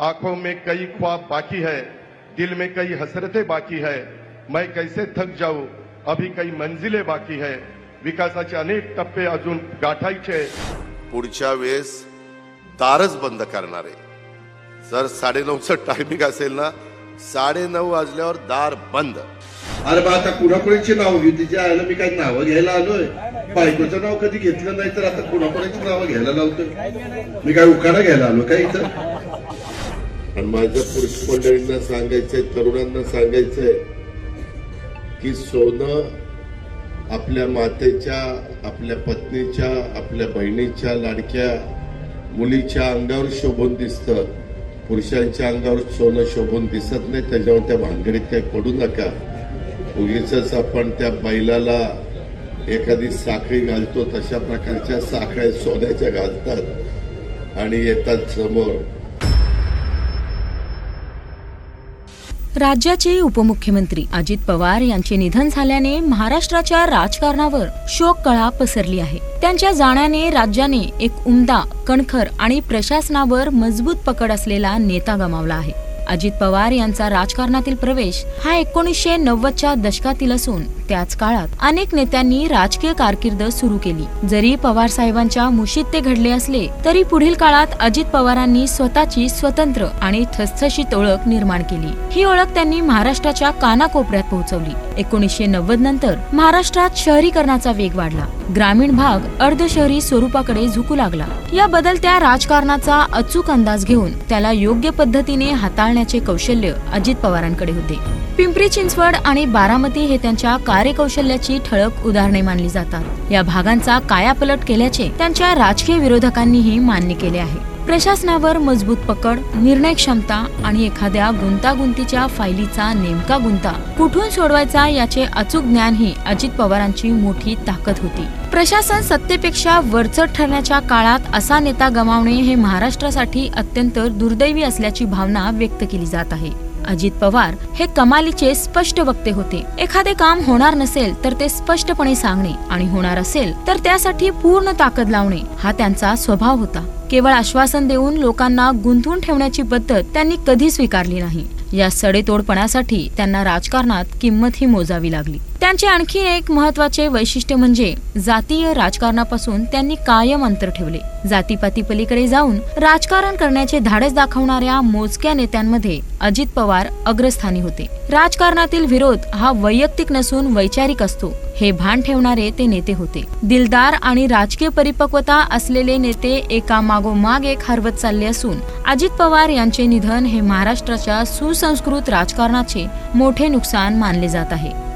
आंखों में कई ख्वाब बाकी है दिल में कई हसरतें बाकी है। मैं कैसे थक जाऊं? अभी कई मंजिलें बाकी है। विकासाचे अनेक टप्पे अजून गाठायचे पुढच्या वेळेस दारच बंद करणार आहे. जर साडेनऊचं टायमिंग असेल ना साडेनऊ वाजल्यावर दार बंद. अरे बा आता कुणाकुणाची नाव घेऊ तिच्या आयला मी काही नावं घ्यायला आलोय. बायकोचं नाव कधी घेतलं नाही तर आता कुणाकुणाची नावं घ्यायला लावतोय? मी काय उखाणा घ्यायला आलो काय इथं? आणि माझ्या पुरुष मंडळींना सांगायचंय तरुणांना सांगायचंय की सोनं आपल्या मातेच्या आपल्या पत्नीच्या आपल्या बहिणीच्या लाडक्या मुलीच्या अंगावर शोभून दिसतं. पुरुषांच्या अंगावर सोनं शोभून दिसत नाही त्याच्यावर त्या भानगडीत काही पडू नका. उगीच आपण त्या बैलाला एखादी साखळी घालतो तशा प्रकारच्या साखळ्या सोन्याच्या घालतात. आणि येतात समोर. राज्याचे उपमुख्यमंत्री अजित पवार यांचे निधन झाल्याने महाराष्ट्राच्या राजकारणावर शोककळा पसरली आहे. त्यांच्या जाण्याने राज्याने एक उमदा कणखर आणि प्रशासनावर मजबूत पकड असलेला नेता गमावला आहे. अजित पवार यांचा राजकारणातील प्रवेश हा एकोणीसशे नव्वदच्या दशकातील असून त्याच काळात अनेक नेत्यांनी राजकीय कारकीर्द सुरू केली. जरी पवार साहेबांच्या मुशीत ते घडले असले तरी पुढील काळात अजित पवारांनी स्वतःची स्वतंत्र आणि ठसठशीत ओळख निर्माण केली. ही ओळख त्यांनी महाराष्ट्राच्या कानाकोपऱ्यात पोहोचवली. एकोणीसशे नव्वद नंतर महाराष्ट्रात शहरीकरणाचा वेग वाढला. ग्रामीण भाग अर्धशहरी स्वरूपाकडे झुकू लागला. या बदलत्या राजकारणाचा अचूक अंदाज घेऊन त्याला योग्य पद्धतीने हाताळण्याचे कौशल्य अजित पवारांकडे होते. पिंपरी चिंचवड आणि बारामती हे त्यांच्या कार्यकौशल्याची ठळक उदाहरणे मानली जातात. या भागांचा कायापलट केल्याचे त्यांच्या राजकीय विरोधकांनीही मान्य केले आहे. प्रशासनावर मजबूत पकड निर्णय क्षमता आणि एखाद्या गुंतागुंतीच्या फायलीचा नेमका गुंता कुठून सोडवायचा याचे अचूक ज्ञान ही अजित पवारांची मोठी ताकद होती. प्रशासन सत्तेपेक्षा वरचढ ठरण्याच्या काळात असा नेता गमावणे हे महाराष्ट्रासाठी अत्यंत दुर्दैवी असल्याची भावना व्यक्त केली जात आहे. अजित पवार हे कमालीचे स्पष्ट वक्ते होते. एखादे काम होणार नसेल तर ते स्पष्टपणे सांगणे आणि होणार असेल तर त्यासाठी पूर्ण ताकद लावणे हा त्यांचा स्वभाव होता. केवळ आश्वासन देऊन लोकांना गुंतवून ठेवण्याची पद्धत त्यांनी कधी स्वीकारली नाही. या सडेतोडपणासाठी त्यांना राजकारणात किंमतही मोजावी लागली. त्यांचे आणखी एक महत्त्वाचे वैशिष्ट्य म्हणजे जातीय राजकारणापासून त्यांनी कायम अंतर ठेवले. जातीपाती पलीकडे जाऊन राजकारण करण्याचे धाडस दाखवणाऱ्या मोजक्या नेत्यांमध्ये अजित पवार अग्रस्थानी होते. राजकारणातील विरोध हा वैयक्तिक नसून वैचारिक असतो हे भान ठेवणारे ते नेते होते. दिलदार आणि राजकीय परिपक्वता असलेले नेते एका मागोमाग एक हरवत चालले असून अजित पवार यांचे निधन हे महाराष्ट्राच्या सुसंस्कृत राजकारणाचे मोठे नुकसान मानले जात आहे.